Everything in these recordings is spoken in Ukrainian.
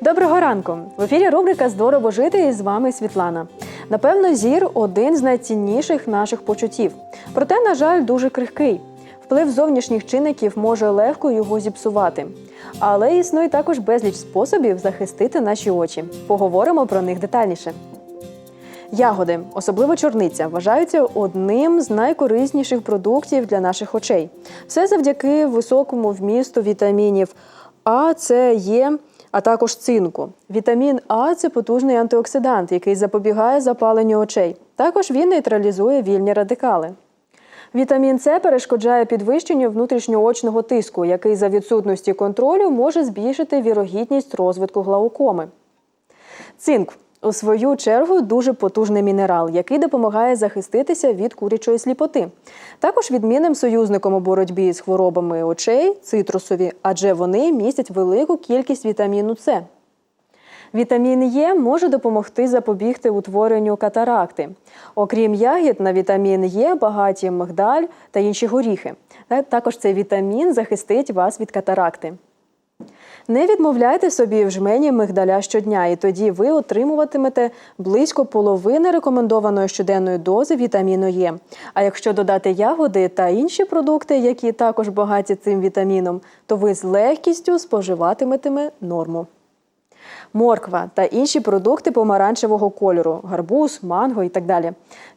Доброго ранку! В ефірі рубрика Здорово жити і з вами Світлана. Напевно, зір один з найцінніших наших почуттів. Проте, на жаль, дуже крихкий. Вплив зовнішніх чинників може легко його зіпсувати. Але існує також безліч способів захистити наші очі. Поговоримо про них детальніше. Ягоди, особливо чорниця, вважаються одним з найкорисніших продуктів для наших очей. Все завдяки високому вмісту вітамінів А, С, Е, а також цинку. Вітамін А це потужний антиоксидант, який запобігає запаленню очей. Також він нейтралізує вільні радикали. Вітамін С перешкоджає підвищенню внутрішньоочного тиску, який за відсутності контролю може збільшити вірогідність розвитку глаукоми. Цинк у свою чергу дуже потужний мінерал, який допомагає захиститися від курячої сліпоти. Також відмінним союзником у боротьбі з хворобами очей цитрусові, адже вони містять велику кількість вітаміну С. Вітамін Е може допомогти запобігти утворенню катаракти. Окрім ягід, на вітамін Е багаті мигдаль та інші горіхи. Також цей вітамін захистить вас від катаракти. Не відмовляйте собі в жмені мигдаля щодня, і тоді ви отримуватимете близько половини рекомендованої щоденної дози вітаміну Е. А якщо додати ягоди та інші продукти, які також багаті цим вітаміном, то ви з легкістю споживатиметиме норму. Морква та інші продукти помаранчевого кольору, гарбуз, манго і так далі.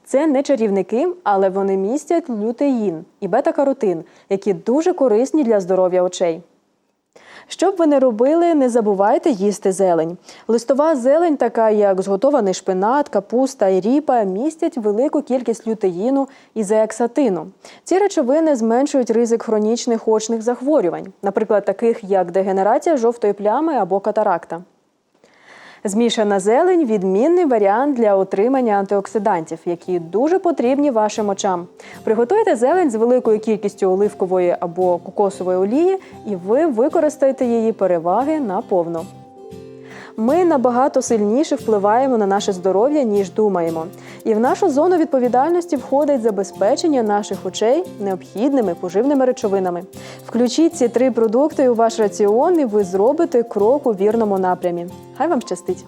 Це не чарівники, але вони містять лютеїн і бета-каротин, які дуже корисні для здоров'я очей. Що б ви не робили, не забувайте їсти зелень. Листова зелень, така як зготований шпинат, капуста і ріпа, містять велику кількість лютеїну і зеаксатину. Ці речовини зменшують ризик хронічних очних захворювань, наприклад, таких як дегенерація жовтої плями або катаракта. Змішана зелень відмінний варіант для отримання антиоксидантів, які дуже потрібні вашим очам. Приготуйте зелень з великою кількістю оливкової або кокосової олії, і ви використаєте її переваги наповно. Ми набагато сильніше впливаємо на наше здоров'я, ніж думаємо. І в нашу зону відповідальності входить забезпечення наших очей необхідними поживними речовинами. Включіть ці три продукти у ваш раціон, і ви зробите крок у вірному напрямі. Хай вам щастить!